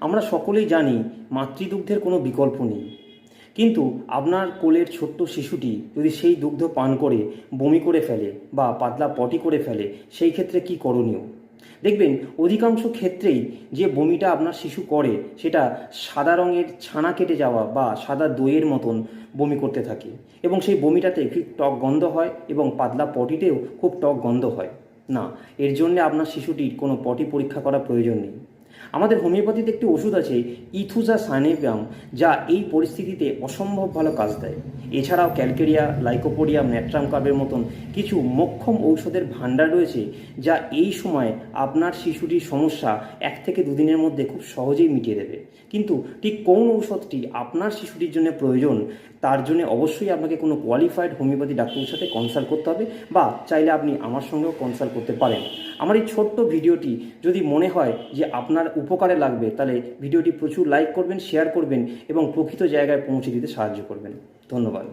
আমরা সকলেই জানি মাতৃদুগ্ধের কোনো বিকল্প নেই। কিন্তু আপনার কোলের ছোট্ট শিশুটি যদি সেই দুগ্ধ পান করে, বমি করে ফেলে বা পাতলা পটি করে ফেলে, সেই ক্ষেত্রে কি করণীয়? দেখবেন, অধিকাংশ ক্ষেত্রেই যে বমিটা আপনার শিশু করে, সেটা সাদা রঙের ছানা কেটে যাওয়া বা সাদা দইয়ের মতন বমি করতে থাকে এবং সেই বমিটাতে খুব টক গন্ধ হয় এবং পাতলা পটিতেও খুব টক গন্ধ হয়। না, এর জন্য আপনার শিশুটির কোনো পটি পরীক্ষা করা প্রয়োজন নেই। আমাদের হোমিওপ্যাথিতে একটি ওষুধ আছে ইথুজা সানেগ্রাম যা এই পরিস্থিতিতে অসম্ভব ভালো কাজ দেয়। এছাড়াও ক্যালকেরিয়া লাইকোপোডিয়াম ন্যাট্রাম কার্বের মতন কিছু মোক্ষম ঔষধের ভাণ্ডার রয়েছে যা এই সময় আপনার শিশুটির সমস্যা এক থেকে দুদিনের মধ্যে খুব সহজেই মিটিয়ে দেবে। কিন্তু ঠিক কোন ঔষধটি আপনার শিশুটির জন্য প্রয়োজন, তার জন্য অবশ্যই আপনাকে কোনো কোয়ালিফাইড হোমিওপ্যাথি ডাক্তারের সাথে কনসাল্ট করতে হবে বা চাইলে আপনি আমার সঙ্গেও কনসাল্ট করতে পারেন। আমার এই ছোট্ট ভিডিওটি যদি মনে হয় যে আপনার উপকারে লাগবে, তাহলে ভিডিওটি প্রচুর লাইক করবেন শেয়ার করবেন এবং প্রকৃত জায়গায় পৌঁছে দিতে সাহায্য করবেন। ধন্যবাদ।